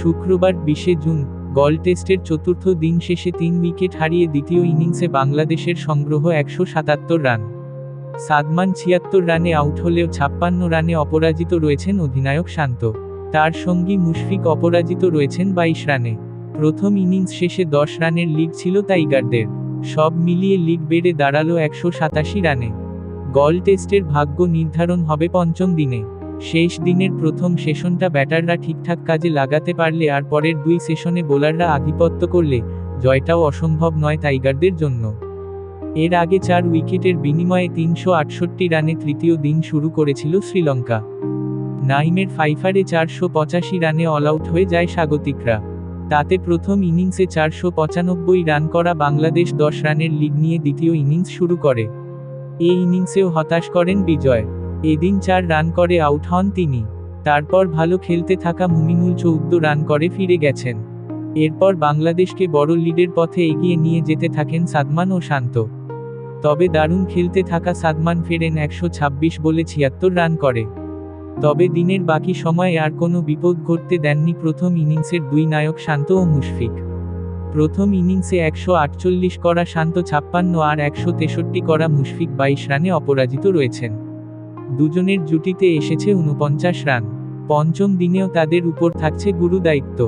শুক্রবার বিশে জুন গল টেস্টের চতুর্থ দিন শেষে তিন উইকেট হারিয়ে দ্বিতীয় ইনিংসে বাংলাদেশের সংগ্রহ একশো সাতাত্তর রান সাদমান ছিয়াত্তর রানে আউট হলেও ছাপ্পান্ন রানে অপরাজিত রয়েছেন অধিনায়ক শান্ত। তার সঙ্গী মুশফিক অপরাজিত রয়েছেন বাইশ রানে প্রথম ইনিংস শেষে দশ রানের লিগ ছিল টাইগারদের। সব মিলিয়ে লিগ বেড়ে দাঁড়াল একশো সাতাশি রানে গল টেস্টের ভাগ্য নির্ধারণ হবে পঞ্চম দিনে। শেষ দিনের প্রথম সেশনটা ব্যাটাররা ঠিকঠাক কাজে লাগাতে পারলে আর পরের দুই সেশনে বোলাররা আধিপত্য করলে জয়টাও অসম্ভব নয় টাইগারদের জন্য। এর আগে চার উইকেটের বিনিময়ে তিনশো আটষট্টি রানে তৃতীয় দিন শুরু করেছিল শ্রীলঙ্কা। নাইমের ফাইফারে চারশো পঁচাশি রানে অল আউট হয়ে যায় স্বাগতিকরা। তাতে প্রথম ইনিংসে চারশো পঁচানব্বই রান করা বাংলাদেশ দশ রানের লিড নিয়ে দ্বিতীয় ইনিংস শুরু করে। এই ইনিংসেও হতাশ করেন বিজয়। এদিন চার রান করে আউট হন তিনি। তারপর ভালো খেলতে থাকা মুমিনুল চৌদ্দ রান করে ফিরে গেছেন। এরপর বাংলাদেশকে বড় লিডের পথে এগিয়ে নিয়ে যেতে থাকেন সাদমান ও শান্ত। তবে দারুণ খেলতে থাকা সাদমান ফেরেন একশো ছাব্বিশ বলে ছিয়াত্তর রান করে। তবে দিনের বাকি সময়ে আর কোনো বিপদ ঘটতে দেননি প্রথম ইনিংসের দুই নায়ক শান্ত ও মুশফিক। প্রথম ইনিংসে একশো আটচল্লিশ করা শান্ত ছাপ্পান্ন আর একশো তেষট্টি করা মুশফিক বাইশ রানে অপরাজিত রয়েছেন। দুজনের জুটিতে এসেছে উনপঞ্চাশ রান। পঞ্চম দিনেও তাদের উপর থাকছে গুরু দায়িত্ব